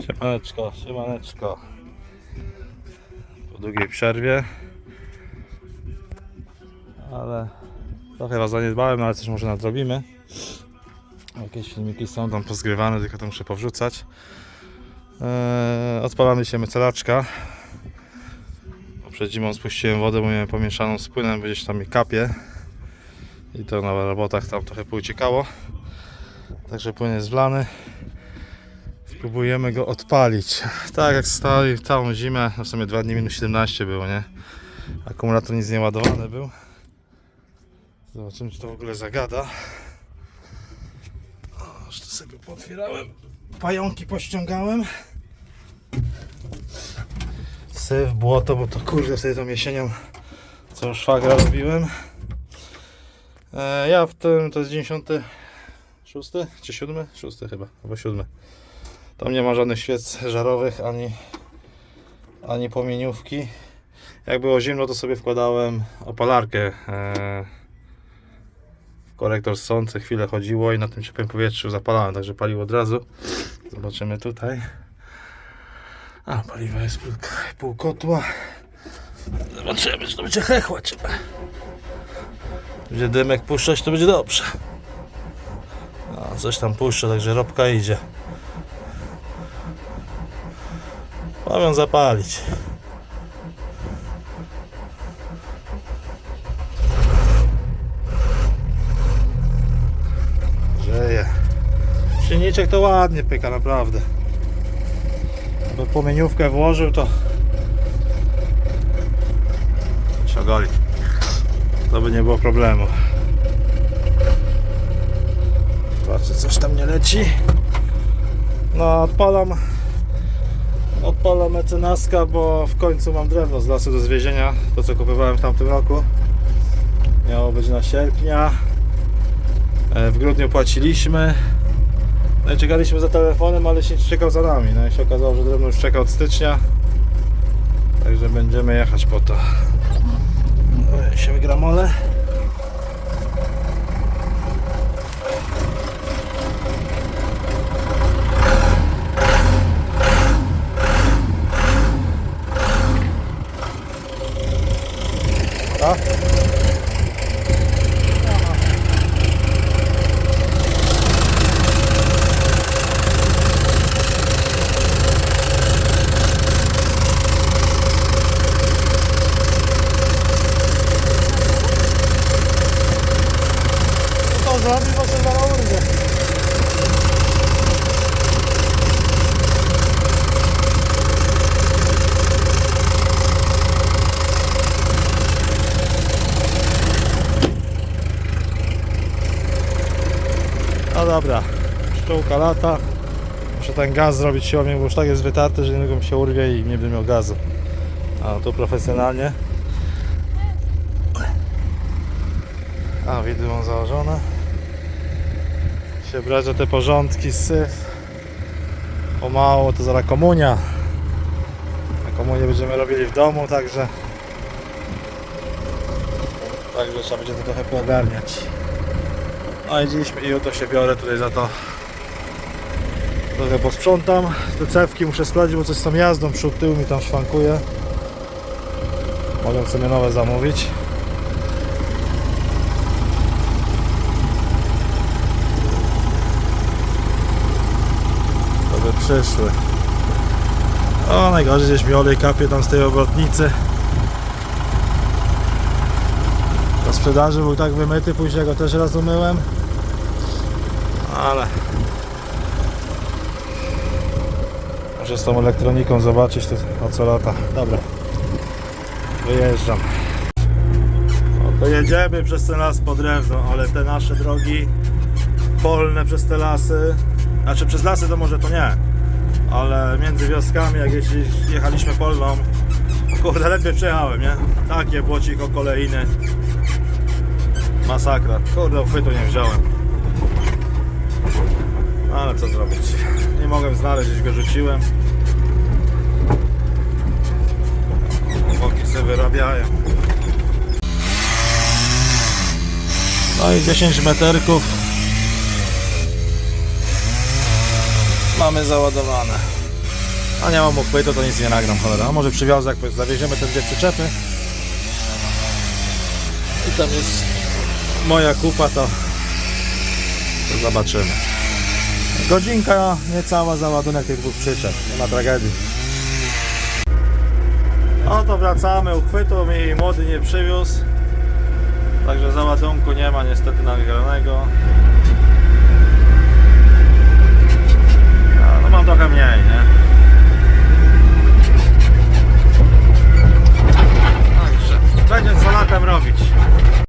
Siemaneczko, siemaneczko. Po długiej przerwie. Ale trochę was zaniedbałem, ale coś może nadrobimy. Jakieś filmiki są tam pozgrywane, tylko to muszę powrzucać. Eee, odpalamy się mycelaczka. Przed zimą spuściłem wodę, bo miałem pomieszaną z płynem, gdzieś tam mi kapie. I to na robotach tam trochę pouciekało. Także płyn jest wlany. Spróbujemy go odpalić. Tak jak stali całą zimę, no w sumie 2 dni minus 17 było, nie? Akumulator nic nie ładowany był. Zobaczymy, czy to w ogóle zagada. O, Jeszcze sobie pootwierałem. Pająki pościągałem. Syf, błoto, bo to kurde wtedy tą jesienią co szwagra robiłem. E, ja w tym, to jest 96 czy 7? 6 chyba, albo 7. Tam nie ma żadnych świec żarowych ani, ani płomieniówki. Jak było zimno, to sobie wkładałem opalarkę. E, korektor sący chwilę chodziło i na tym ciepłym powietrzu zapalałem, także paliło od razu. Zobaczymy tutaj. A, paliwo jest pół, pół kotła. Zobaczymy, czy to będzie hechłać. Będzie dymek puszczać, to będzie dobrze. No, coś tam puszcza, także robka idzie. Mam zapalić. Grzeje. Silniczek to ładnie pyka, naprawdę. Jakby płomieniówkę włożył, to ogoli. To by nie było problemu. Zobaczcie, coś tam nie leci. No, odpalam odpalam mecenaska, bo w końcu mam drewno z lasu do zwiezienia. To co kupowałem w tamtym roku. Miało być na sierpnia. E, W grudniu płaciliśmy. No i czekaliśmy za telefonem, ale się czekał za nami. No i się okazało, że drewno już czeka od stycznia. Także będziemy jechać po to. Oj, się gramole. A? To zrobi, bo się zaraz urwie. No dobra, pszczółka lata. Muszę ten gaz zrobić siłownie, bo już tak jest wytarty, że niedługo mi się urwie i nie będę miał gazu. A tu profesjonalnie. A, widy mam założone. Się brać za te porządki, syf. Pomału, to zaraz komunia. Na komunię będziemy robili w domu, także... Także trzeba będzie to trochę poogarniać. No i jutro się biorę tutaj za to. Trochę posprzątam. Te cewki muszę sprawdzić, bo coś z tą jazdą przód tył mi tam szwankuje. Mogę sobie nowe zamówić. To przyszły. O, najgorzej gdzieś mi olej kapie tam z tej obrotnicy. Na sprzedaży był tak wymyty, później go też raz umyłem. Ale... Muszę z tą elektroniką zobaczyć to o co lata. Dobra. Wyjeżdżam. No to jedziemy przez ten las po drewno, ale te nasze drogi polne przez te lasy, znaczy przez lasy to może to nie, ale między wioskami jak jeśli jechaliśmy polną, kurde ledwie przejechałem, nie? Takie błociko kolejny. Masakra. Kurde, uchwytu nie wziąłem. Ale co zrobić? Nie mogłem znaleźć, gdzieś go rzuciłem. Boki sobie wyrabiają. No i 10 meterków mamy załadowane. A nie mam uchwytu, to nic nie nagram, cholera. A może przywiozę, jak zawieziemy te dwie przyczepy. I tam jest moja kupa, to, to zobaczymy. Godzinka niecała za ładunek tych dwóch przyczep. Nie ma tragedii. No to wracamy, uchwytu mi młody nie przywiózł. Także załadunku nie ma niestety nagranego.